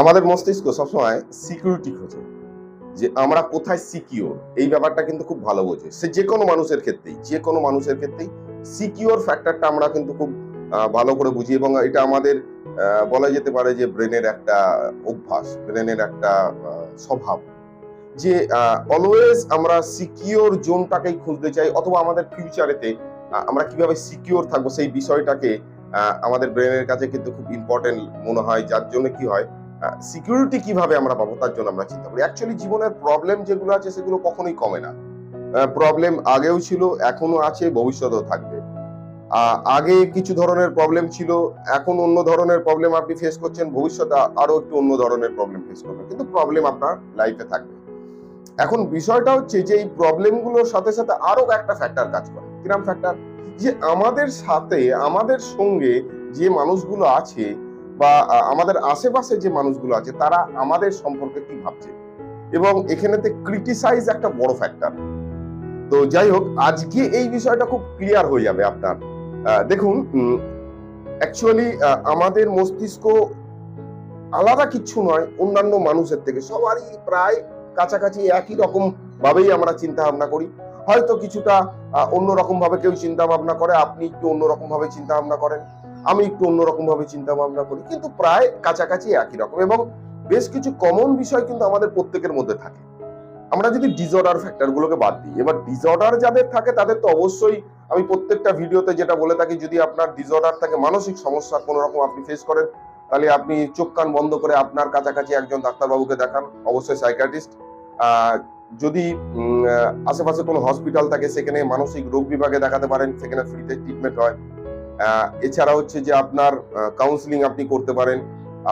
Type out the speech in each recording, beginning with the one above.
আমাদের মস্তিষ্ক সবসময় সিকিউরিটি খোঁজে, যে আমরা কোথায় সিকিওর এই ব্যাপারটা কিন্তু খুব ভালো বোঝে। সে যে কোনো মানুষের ক্ষেত্রেই, যে কোনো মানুষের ক্ষেত্রেই সিকিওর ফ্যাক্টরটা আমরা কিন্তু খুব ভালো করে বুঝি এবং এটা আমাদের বলা যেতে পারে যে ব্রেনের একটা অভ্যাস ব্রেনের একটা স্বভাব। যে অলওয়েজ আমরা সিকিওর জোনটাকেই খুঁজতে চাই অথবা আমাদের ফিউচারেতে আমরা কীভাবে সিকিওর থাকব সেই বিষয়টাকে আমাদের ব্রেনের কাছে কিন্তু খুব ইম্পর্টেন্ট মনে হয়। যার জন্য কি হয় সিকিউরিটি কীভাবে আমরা পাবো, তার জন্য আমরা চিন্তা করি। অ্যাকচুয়ালি জীবনের প্রবলেম যেগুলো আছে, সেগুলো কখনোই কমে না। প্রবলেম আগেও ছিল এখনও আছে, ভবিষ্যতেও থাকবে। আগে কিছু ধরনের প্রবলেম ছিল, এখন অন্য ধরনের প্রবলেম আপনি ফেস করছেন, ভবিষ্যতে আরও একটু অন্য ধরনের প্রবলেম ফেস করবেন কিন্তু প্রবলেম আপনার লাইফে থাকবে। এখন বিষয়টা হচ্ছে যে, এই প্রবলেমগুলোর সাথে সাথে আরও একটা ফ্যাক্টর কাজ করে। কিরাম ফ্যাক্টর যে আমাদের সাথে, আমাদের সঙ্গে যে মানুষগুলো আছে বা আমাদের আশেপাশে যে মানুষগুলো আছে, তারা আমাদের সম্পর্কে কি ভাবছে? এবং এখানেতে ক্রিটিসাইজ একটা বড় ফ্যাক্টর তো যাই হোক, আজকে এই বিষয়টা খুব ক্লিয়ার হয়ে যাবে আপনার। দেখুন অ্যাকচুয়ালি আমাদের মস্তিষ্ক আলাদা কিছু নয়, অন্যান্য মানুষের থেকে। সবারই প্রায় কাছাকাছি একই রকম ভাবেই আমরা চিন্তা ভাবনা করি। হয়তো কিছুটা অন্যরকম ভাবে কেউ চিন্তা ভাবনা করে, আপনি একটু অন্যরকম ভাবে চিন্তা ভাবনা করেন। আমি একটু অন্যরকম ভাবে চিন্তা ভাবনা করি, কিন্তু প্রায় কাছাকাছি একই রকম এবং বেশ কিছু কমন বিষয় কিন্তু আমাদের প্রত্যেকের মধ্যে থাকে। আমরা যদি ডিসঅর্ডার ফ্যাক্টর গুলোকে বাদ দিই, এবার ডিসঅর্ডার যাদের থাকে তাদের তো অবশ্যই আমি প্রত্যেকটা ভিডিওতে যেটা বলে থাকি, যদি আপনার ডিসঅর্ডার থাকে, মানসিক সমস্যা কোনো রকম আপনি ফেস করেন, তাহলে আপনি চোখ কান বন্ধ করে আপনার কাছাকাছি একজন ডাক্তারবাবুকে দেখান, অবশ্যই সাইকাটিস্ট যদি আশেপাশে কোনো হসপিটাল থাকে, সেখানে মানসিক রোগ বিভাগে দেখাতে পারেন, সেখানে ফ্রিতে ট্রিটমেন্ট হয়। এছাড়া হচ্ছে যে আপনার কাউন্সিলিং আপনি করতে পারেন।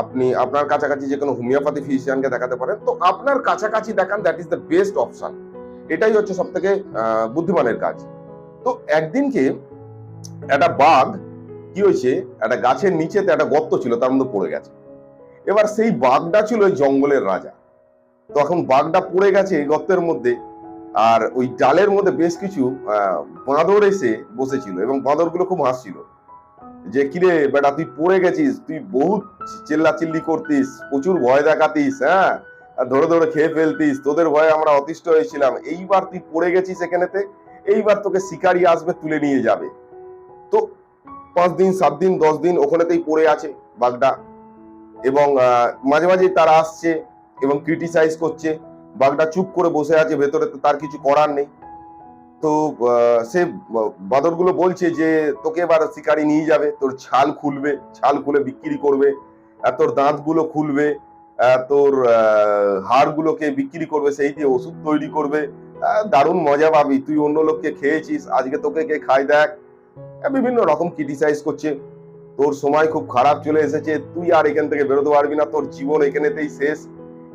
আপনি আপনার কাছাকাছি যে কোনো হোমিওপ্যাথি ফিজিশিয়ানকে দেখাতে পারেন। তো আপনার কাছাকাছি দেখান that is the best option এটাই হচ্ছে সব থেকে বুদ্ধিমানের কাজ। তো একদিনকে একটা বাঘ কি হয়েছে, একটা গাছের নিচেতে একটা গর্ত ছিল, তার মধ্যে পড়ে গেছে। এবার সেই বাঘটা ছিল ওই জঙ্গলের রাজা। তখন বাঘটা পড়ে গেছে এই গর্তের মধ্যে, আর ওই ডালের মধ্যে বেশ কিছু বাঁদর এসে বসেছিল এবং বাঁদরগুলো খুব হাসছিল। যে কিরে, বেটা, তুই পড়ে গেছিস, তুই বহুত চিল্লা চিল্লি করতিস, প্রচুর ভয় দেখাতিস হ্যাঁ? ধরে ধরে খেয়ে ফেলতিস, তোদের ভয়ে আমরা অতিষ্ঠ হয়েছিলাম। এইবার তুই পড়ে গেছিস এখানেতে, এইবার তোকে শিকারি আসবে, তুলে নিয়ে যাবে। তো পাঁচ দিন, সাত দিন, দশ দিন ওখানেতেই পড়ে আছে বাঘটা এবং মাঝে মাঝে তারা আসছে এবং ক্রিটিসাইজ করছে। বাঘটা চুপ করে বসে আছে ভেতরে তো তার কিছু করার নেই। তো সে বাঁদরগুলো বলছে যে, তোকে এবার শিকারি নিয়ে যাবে, তোর ছাল খুলবে, ছাল খুলে বিক্রি করবে তোর দাঁতগুলো খুলবে তোর হাড়গুলোকে বিক্রি করবে, সেই দিয়ে ওষুধ তৈরি করবে। দারুণ মজা পাবি, তুই অন্য লোককে খেয়েছিস, আজকে তোকে কে খাই দেখ। বিভিন্ন রকম ক্রিটিসাইজ করছে। তোর সময় খুব খারাপ চলে এসেছে, তুই আর এখান থেকে বেরোতে পারবি না, তোর জীবন এখানেতেই শেষ।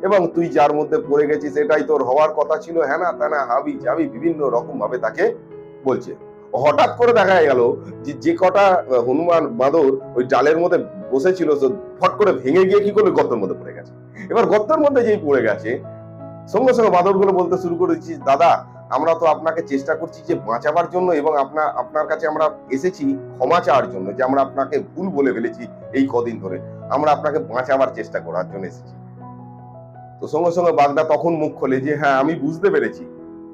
এবং তুই যার মধ্যে পড়ে গেছিস, এটাই তোর হওয়ার কথা ছিল। হ্যাঁ না তা না হাবি যাবি বিভিন্ন রকম ভাবে তাকে বলছে। হঠাৎ করে দেখা গেল যে যে কটা হনুমান বাঁদর ওই ডালের মধ্যে বসেছিল ফট করে ভেঙে গিয়ে কি করল? গর্তের মধ্যে পড়ে গেছে। এবার গর্তের মধ্যে যেই পড়ে গেছে, সঙ্গে সঙ্গে বাঁদরগুলো বলতে শুরু করেছি দাদা, আমরা তো আপনাকে চেষ্টা করছি যে বাঁচাবার জন্য এবং আপনার আপনার কাছে আমরা এসেছি ক্ষমা চাওয়ার জন্য যে আমরা আপনাকে ভুল বলে ফেলেছি এই কদিন ধরে। আমরা আপনাকে বাঁচাবার চেষ্টা করার জন্য এসেছি। তো সঙ্গে সঙ্গে বাগদা তখন মুখ খোলে যে হ্যাঁ আমি বুঝতে পেরেছি।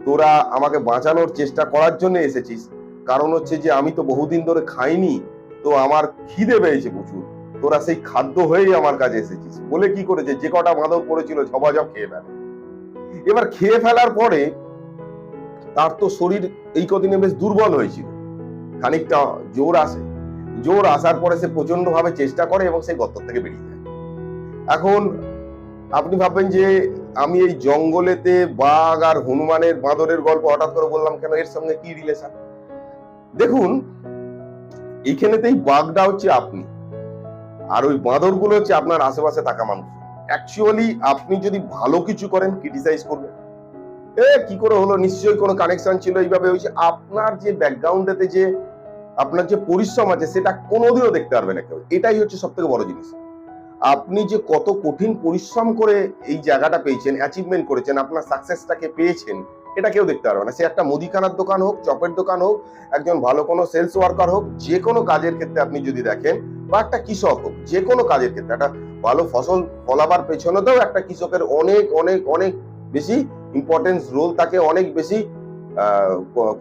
তোরা আমাকে বাঁচানোর চেষ্টা করার জন্য এসেছিস। কারণ হচ্ছে যে, আমি তো বহুদিন ধরে খাইনি, তো আমার খিদে পেয়েছে প্রচুর। তোরা সেই খাদ্য হয়েই আমার কাছে এসেছিস। বলে কি করেছে? যে কটা বাঁদর পড়েছিল, ঝপাঝপ খেয়ে ফেলে। এবার খেয়ে ফেলার পরে তার তো শরীর এই কদিনে বেশ দুর্বল হয়েছিল। খানিকটা জোর আসে। জোর আসার পরে সে প্রচণ্ড ভাবে চেষ্টা করে এবং সেই গর্ত থেকে বেরিয়ে যায়। এখন আপনি ভাববেন যে আমি এই জঙ্গলেতে বাঘ আর হনুমানের বাঁদরের গল্প হঠাৎ করে বললাম কেন? এর সঙ্গে কি রিলেশন দেখুন এইখানেতেই বাঘটা হচ্ছে আপনি। আর ওই বাঁদরগুলো হচ্ছে আপনার আশেপাশে থাকা মানুষ। অ্যাকচুয়ালি আপনি যদি ভালো কিছু করেন ক্রিটিসাইজ করবেন। এ, কি করে হলো? নিশ্চয়ই কোনো কানেকশন ছিল এইভাবে। হয়েছে আপনার যে ব্যাকগ্রাউন্ডেতে যে আপনার যে পরিশ্রম আছে, সেটা কোনোদিনও দেখতে পারবে না কেউ। এটাই হচ্ছে সব থেকে বড় জিনিস। আপনি যে কত কঠিন পরিশ্রম করে এই জায়গাটা পেয়েছেন অ্যাচিভমেন্ট করেছেন, আপনার সাকসেসটাকে পেয়েছেন, এটা কেউ দেখতে পারবে না। সে একটা মুদিখানার দোকান হোক, চপের দোকান হোক, একজন ভালো কোনো সেলস ওয়ার্কার হোক, যে কোনো কাজের ক্ষেত্রে আপনি যদি দেখেন, বা একটা কৃষক হোক, যে কোনো কাজের ক্ষেত্রে, একটা ভালো ফসল ফলাবার পেছনেতেও একটা কৃষকের অনেক অনেক অনেক বেশি ইম্পর্টেন্স রোল থাকে, অনেক বেশি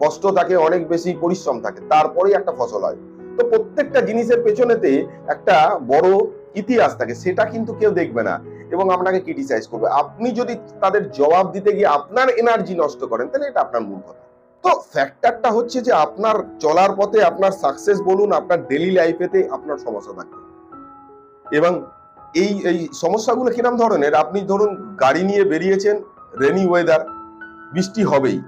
কষ্ট থাকে, অনেক বেশি পরিশ্রম থাকে, তারপরেই একটা ফসল হয়। তো প্রত্যেকটা জিনিসের পেছনেতে একটা বড় ইতিহাস থাকে, সেটা কিন্তু কেউ দেখবে না এবং আপনাকে ক্রিটিসাইজ করবে। আপনি যদি তাদের জবাব দিতে গিয়ে আপনার এনার্জি নষ্ট করেন, তাহলে এটা আপনার মূর্খতা তো ফ্যাক্টরটা হচ্ছে যে আপনার চলার পথে আপনার সাকসেস বলুন, আপনার ডেলি লাইফেতে আপনার সমস্যা থাকবে। এবং এই এই সমস্যাগুলো কিরম ধরনের? আপনি ধরুন গাড়ি নিয়ে বেরিয়েছেন রেনি ওয়েদার বৃষ্টি হবেই।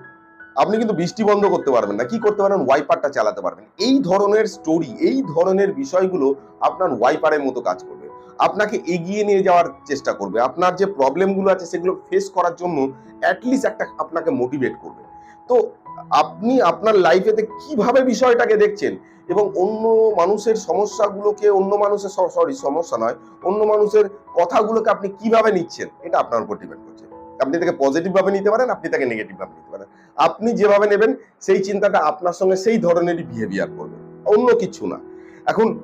আপনি কিন্তু বৃষ্টি বন্ধ করতে পারবেন না। কি করতে পারবেন? ওয়াইপারটা চালাতে পারবেন। এই ধরনের স্টোরি এই ধরনের বিষয়গুলো আপনার ওয়াইপারের মতো কাজ করবে। আপনাকে এগিয়ে নিয়ে যাওয়ার চেষ্টা করবে। আপনার যে প্রবলেমগুলো আছে সেগুলো ফেস করার জন্য অ্যাটলিস্ট একটা আপনাকে মোটিভেট করবে। তো আপনি আপনার লাইফেতে কীভাবে বিষয়টাকে দেখছেন? এবং অন্য মানুষের সমস্যাগুলোকে, অন্য মানুষের সরি সমস্যা নয়, অন্য মানুষের কথাগুলোকে আপনি কীভাবে নিচ্ছেন, এটা আপনার উপর ডিপেন্ড করছে। আপনি তাকে পজিটিভ ভাবে নিতে পারেন, আপনি তাকে নেগেটিভ ভাবে নিতে পারেন। আপনি যেভাবে নেবেন, সেই চিন্তাটা আপনার সঙ্গে সেই ধরনেরই বিহেভিয়ার করবে। অন্য কিছু না। এখন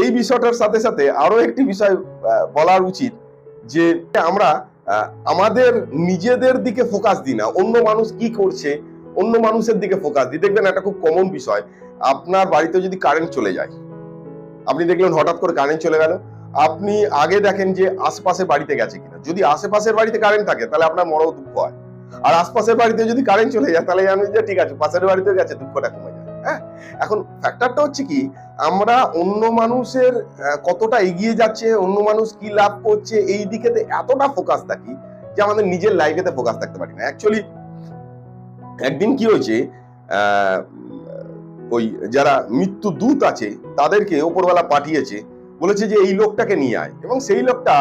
এই বিষয়টার সাথে সাথে আরও একটি বিষয় বলার উচিত যে আমরা আমাদের নিজেদের দিকে ফোকাস দিই না। অন্য মানুষ কি করছে, অন্য মানুষের দিকে ফোকাস দিই। দেখবেন একটা খুব কমন বিষয়, আপনার বাড়িতে যদি কারেন্ট চলে যায়, আপনি দেখলেন হঠাৎ করে কারেন্ট চলে গেল, আপনি আগে দেখেন যে আশপাশে বাড়িতে গেছে কিনা। যদি আশেপাশের বাড়িতে কারেন্ট থাকে, তাহলে আপনার মরও দুঃখ হয়। আর আশপাশের বাড়িতে যদি কারেন্ট চলে যায়, তাহলে জানেন যে, ঠিক আছে, পাশের বাড়িতে গেছে, দুঃখটা কমে যায়। হ্যাঁ? এখন ফ্যাক্টরটা হচ্ছে কি আমরা অন্য মানুষের কতটা এগিয়ে যাচ্ছে, অন্য মানুষ কি লাভ করছে, এই দিকেতে এতটা ফোকাস থাকি যে আমাদের নিজের লাইফেতে ফোকাস থাকতে পারি না। অ্যাকচুয়ালি একদিন কি হয়েছে ওই যারা মৃত্যু দূত আছে, তাদেরকে ওপরবেলা পাঠিয়েছে, বলেছে যে এই লোকটাকে নিয়ে আয়। এবং সেই লোকটা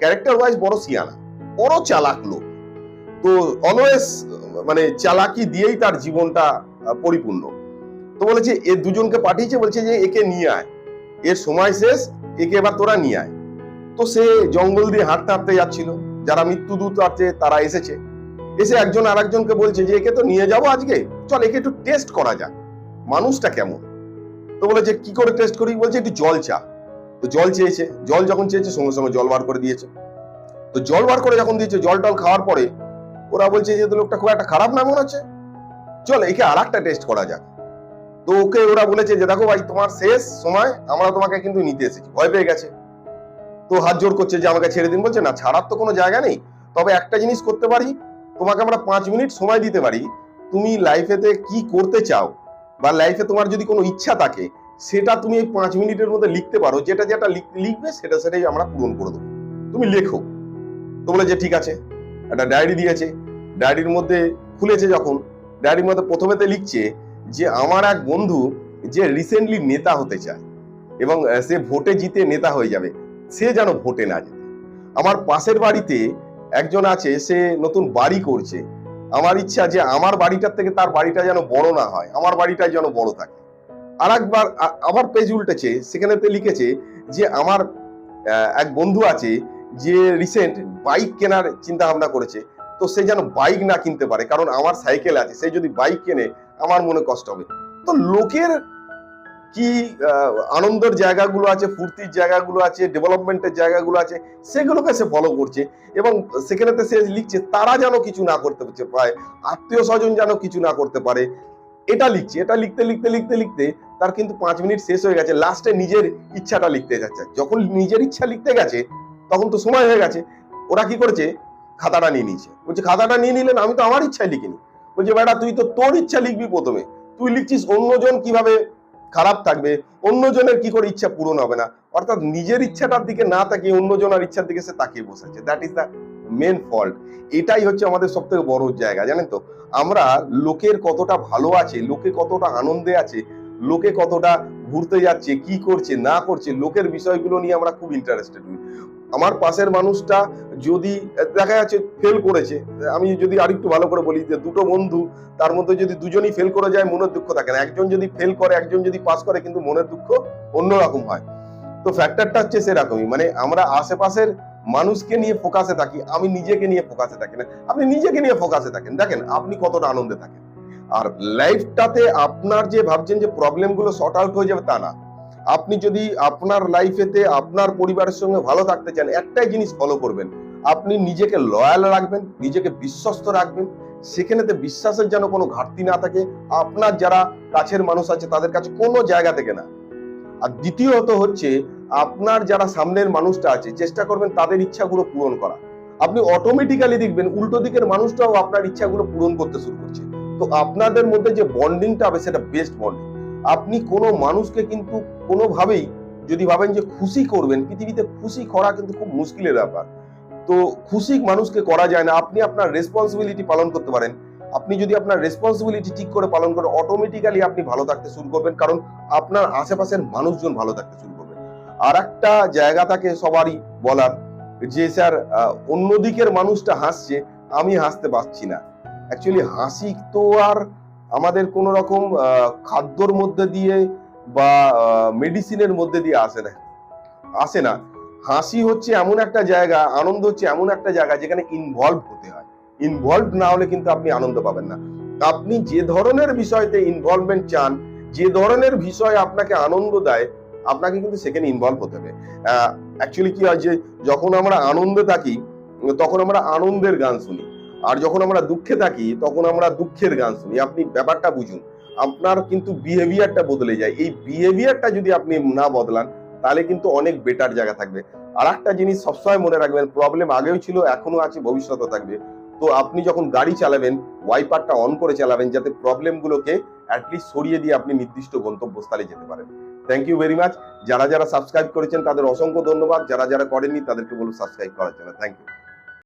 ক্যারেক্টার ওয়াইজ বড় সিয়ানা বড় চালাক লোক। তো অলওয়েজ মানে চালাকি দিয়েই তার জীবনটা পরিপূর্ণ। তো বলেছে, এ দুজনকে পাঠিয়েছে, বলছে যে একে নিয়ে আয়। এর সময় শেষ, একে এবার তোরা নিয়ে আয়। তো সে জঙ্গল দিয়ে হাঁটতে হাঁটতে যাচ্ছিল। যারা মৃত্যুদূত আছে, তারা এসেছে। এসে একজন আর একজনকে বলছে যে, একে তো নিয়ে যাব আজকে। চল, একে একটু টেস্ট করা যাক। মানুষটা কেমন? তো বলেছে, কি করে টেস্ট করি? বলছে, একটু জল চা। তো জল চেয়েছে। জল যখন চেয়েছে, সঙ্গে সঙ্গে জল বার করে দিয়েছে। তো জল বার করে যখন দিয়েছে, জল টল খাওয়ার পরে ওরা বলছে যে লোকটা খুব একটা খারাপ না, মনে হচ্ছে? চল, একে আর একটা টেস্ট করা যাক। তো ওকে ওরা বলেছে যে, দেখো ভাই, তোমার শেষ সময়, আমরা তোমাকে কিন্তু নিতে এসেছি। ভয় পেয়ে গেছে। তো হাত জোর করছে যে, আমাকে ছেড়ে দিন। বলছে, না, ছাড়ার তো কোনো জায়গা নেই। তবে একটা জিনিস করতে পারি, তোমাকে আমরা পাঁচ মিনিট সময় দিতে পারি। তুমি লাইফেতে কি করতে চাও, বা লাইফে তোমার যদি কোনো ইচ্ছা থাকে, সেটা তুমি এই পাঁচ মিনিটের মধ্যে লিখতে পারো। যেটা যেটা লিখ- লিখবে, সেটা সেটাই আমরা পূরণ করে দেবো। তুমি লেখো। তো বলে যে, ঠিক আছে। একটা ডায়েরি দিয়েছে। ডায়েরির মধ্যে খুলেছে যখন। ডায়েরির মধ্যে প্রথমেতে লিখছে যে আমার এক বন্ধু যে রিসেন্টলি নেতা হতে চায় এবং সে ভোটে জিতে নেতা হয়ে যাবে, সে যেন ভোটে না যেতে আমার পাশের বাড়িতে একজন আছে, সে নতুন বাড়ি করছে। আমার ইচ্ছা যে আমার বাড়িটার থেকে তার বাড়িটা যেন বড় না হয়, আমার বাড়িটাই যেন বড় থাকে। আর একবার আ- আবার পেজ উল্টেছে, সেখানেতে লিখেছে যে আমার এক বন্ধু আছে যে রিসেন্ট বাইক কেনার চিন্তা ভাবনা করেছে। তো সে যেন বাইক না কিনতে পারে, কারণ আমার সাইকেল আছে, সে যদি বাইক কেনে, আমার মনে কষ্ট হবে। তো লোকের কি আনন্দের জায়গাগুলো আছে, ফুর্তির জায়গাগুলো আছে ডেভেলপমেন্টের জায়গাগুলো আছে, সেগুলোকে সে ফলো করছে এবং সেখানেতে সে লিখছে, তারা যেন কিছু না করতে পারে আত্মীয় স্বজন যেন কিছু না করতে পারে। এটা লিখছে, এটা লিখতে লিখতে লিখতে লিখতে তার কিন্তু পাঁচ মিনিট শেষ হয়ে গেছে লাস্টে নিজের ইচ্ছাটা লিখতে যাচ্ছে। যখন নিজের ইচ্ছা লিখতে গেছে, তখন তো সময় হয়ে গেছে। ওরা কি করেছে খাতাটা নিয়ে নিয়েছে। বলছে, খাতাটা নিয়ে নিলেন আমি তো আমার ইচ্ছায় লিখিনি। বলছে, বেটা, তুই তো তোর ইচ্ছা লিখবি প্রথমে। তুই লিখছিস অন্যজন কীভাবে খারাপ থাকবে, অন্যজনের কি করে ইচ্ছা পূরণ হবে না? অর্থাৎ নিজের ইচ্ছাটার দিকে না তাকিয়ে অন্যজনের ইচ্ছার দিকে সে তাকিয়ে বসেছে that is the main fault এটাই হচ্ছে আমাদের সব থেকে বড় জায়গা, জানেন তো? আমরা লোকের কতটা ভালো আছে, লোকে কতটা আনন্দে আছে, লোকে কতটা ঘুরতে যাচ্ছে, কি করছে, না করছে, লোকের বিষয়গুলো নিয়ে আমরা খুব ইন্টারেস্টেড হই। আমার পাশের মানুষটা যদি, দেখা যাচ্ছে ফেল করেছে, আমি যদি আরেকটু ভালো করে বলি যে দুটো বন্ধু, তার মধ্যে যদি দুজনই ফেল করে যায়, মনের দুঃখ থাকে না। একজন যদি ফেল করে, একজন যদি পাস করে, কিন্তু মনের দুঃখ অন্যরকম হয়। তো ফ্যাক্টরটা হচ্ছে সেরকমই। মানে আমরা আশেপাশের মানুষকে নিয়ে ফোকাসে থাকি, আমি নিজেকে নিয়ে ফোকাসে থাকি না। আপনি নিজেকে নিয়ে ফোকাসে থাকেন। দেখেন, আপনি কতটা আনন্দে থাকেন। আর লাইফটাতে আপনার যে ভাবছেন যে প্রবলেমগুলো সর্ট আউট হয়ে যাবে তা না। আপনি যদি আপনার লাইফেতে আপনার পরিবারের সঙ্গে ভালো থাকতে চান, একটাই জিনিস ফলো করবেন, আপনি নিজেকে লয়াল রাখবেন, নিজেকে বিশ্বস্ত রাখবেন, সেখানেতে বিশ্বাসের যেন কোনো ঘাটতি না থাকে, আপনার যারা কাছের মানুষ আছে তাদের কাছে কোনো জায়গা থেকে না। আর দ্বিতীয়ত হচ্ছে, আপনার যারা সামনের মানুষটা আছে, চেষ্টা করবেন তাদের ইচ্ছাগুলো পূরণ করা। আপনি অটোমেটিক্যালি দেখবেন উল্টো দিকের মানুষটাও আপনার ইচ্ছাগুলো পূরণ করতে শুরু করছে। তো আপনাদের মধ্যে যে বন্ডিংটা হবে সেটা বেস্ট বন্ডিং আপনি কোনো মানুষকে কিন্তু কোনোভাবেই যদি ভাবেন যে খুশি করবেন পৃথিবীতে খুশি করা কিন্তু খুব মুশকিলের ব্যাপার। তো খুশি মানুষকে করা যায় না। আপনি আপনার রেসপন্সিবিলিটি পালন করতে পারেন। আপনি যদি আপনার রেসপন্সিবিলিটি ঠিক করে পালন করেন অটোমেটিক্যালি আপনি ভালো থাকতে শুরু করবেন। কারণ আপনার আশেপাশের মানুষজন ভালো থাকতে শুরু করবে। আর একটা জায়গা থাকে সবারই বলার যে স্যার আহ, অন্য দিকের মানুষটা হাসছে আমি হাসতে পারছি না। অ্যাকচুয়ালি হাসি তো আর আমাদের কোন রকম খাদ্যর মধ্যে দিয়ে বা মেডিসিনের মধ্যে দিয়ে আসে না। আসে না। হাসি হচ্ছে এমন একটা জায়গা, আনন্দ হচ্ছে এমন একটা জায়গা যেখানে ইনভলভ হতে হয়। ইনভলভ না হলে কিন্তু আপনি আনন্দ পাবেন না। আপনি যে ধরনের বিষয়তে ইনভলভমেন্ট চান, যে ধরনের বিষয় আপনাকে আনন্দ দেয়, আপনাকে কিন্তু সেখানে ইনভলভ হতে হবে। অ্যাকচুয়ালি কি হয় যে, যখন আমরা আনন্দে থাকি, তখন আমরা আনন্দের গান শুনি। আর যখন আমরা দুঃখে থাকি, তখন আমরা দুঃখের গান শুনি। আপনি ব্যাপারটা বুঝুন। আপনার কিন্তু বিহেভিয়ারটা বদলে যায়। এই বিহেভিয়ারটা যদি আপনি না বদলান, তাহলে কিন্তু অনেক বেটার জায়গা থাকবে। আর একটা জিনিস সবসময় মনে রাখবেন প্রবলেম আগেও ছিল এখনও আছে ভবিষ্যতে থাকবে। তো আপনি যখন গাড়ি চালাবেন ওয়াইপারটা অন করে চালাবেন, যাতে প্রবলেমগুলোকে অ্যাটলিস্ট সরিয়ে দিয়ে আপনি নির্দিষ্ট গন্তব্যস্থলে যেতে পারেন। থ্যাংক ইউ ভেরি মাচ যারা যারা সাবস্ক্রাইব করেছেন, তাদের অসংখ্য ধন্যবাদ। যারা যারা করেননি, তাদেরকে বলব সাবস্ক্রাইব করার জন্য। Thank you